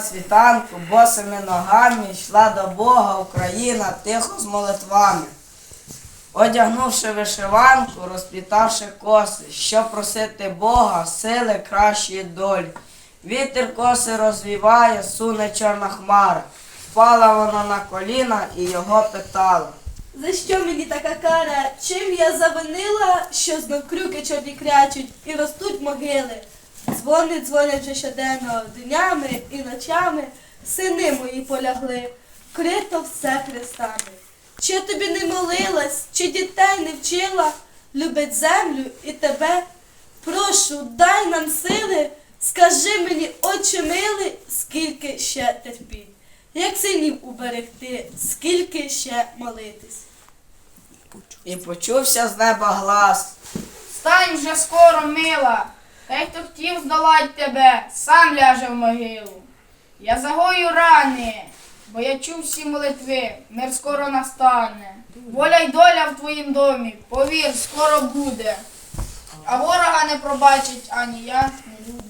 Світанку босими ногами йшла до Бога Україна тихо з молитвами. Одягнувши вишиванку, розплітавши коси, що просити Бога, сили кращої долі. Вітер коси розвіває, суне чорна хмара. Впала вона на коліна і його питала. За що мені така кара? Чим я завинила, що знов крюки чорні крячуть і ростуть могили? Дзвони дзвонять щоденно днями і ночами, сини мої полягли, крито все хрестами. Чи тобі не молилась, чи дітей не вчила, любить землю і тебе? Прошу, дай нам сили, скажи мені, отче милий, скільки ще терпіть, як синів уберегти, скільки ще молитись. І почувся з неба глас. Стань вже скоро, мила. Той, хто хотів здолать тебе, сам ляже в могилу. Я загою рани, бо я чув всі молитви, мир скоро настане. Воля й доля в твоїм домі, повір, скоро буде. А ворога не пробачить ані я, ні люди.